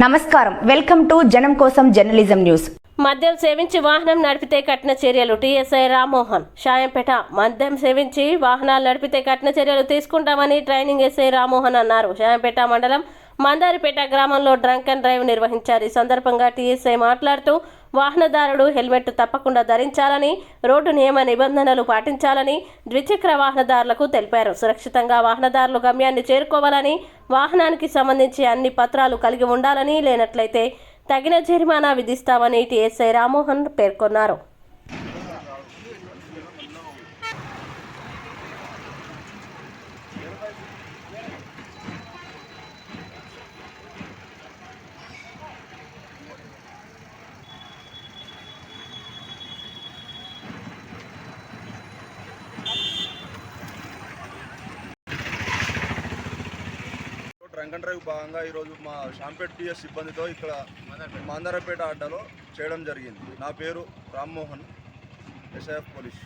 నమస్కారం. Welcome to జనం కోసం జర్నలిజం న్యూస్. మద్యం సేవించి వాహనం నడిపితే కఠిన చర్యలు టీఎస్ఐ రామ్మోహన్. షాయంపేట మద్యం సేవించి వాహనాలు నడిపితే కఠిన చర్యలు తీసుకుంటామని ట్రైనింగ్ ఎస్ఐ రామ్మోహన్ అన్నారు. షాయంపేట మండలం మందారిపేట గ్రామంలో డ్రంక్ అండ్ డ్రైవ్ నిర్వహించారు. ఈ సందర్భంగా టీఎస్ఐ మాట్లాడుతూ వాహనదారుడు హెల్మెట్ తప్పకుండా ధరించాలని రోడ్డు నియమ నిబంధనలు పాటించాలని ద్విచక్ర వాహనదారులకు తెలిపారు. సురక్షితంగా వాహనదారులు గమ్యాన్ని చేరుకోవాలని వాహనానికి సంబంధించి అన్ని పత్రాలు కలిగి ఉండాలని లేనట్లయితే తగిన జరిమానా విధిస్తామని టీఎస్ఐ రామ్మోహన్ పేర్కొన్నారు. వెంకటరావు భాగంగా ఈరోజు మా షాంపేట్ టీఎస్ సిబ్బందితో ఇక్కడ మందరపేట అడ్డాలో చేయడం జరిగింది. నా పేరు రామ్మోహన్ ఎస్ఐఎఫ్ పోలీస్.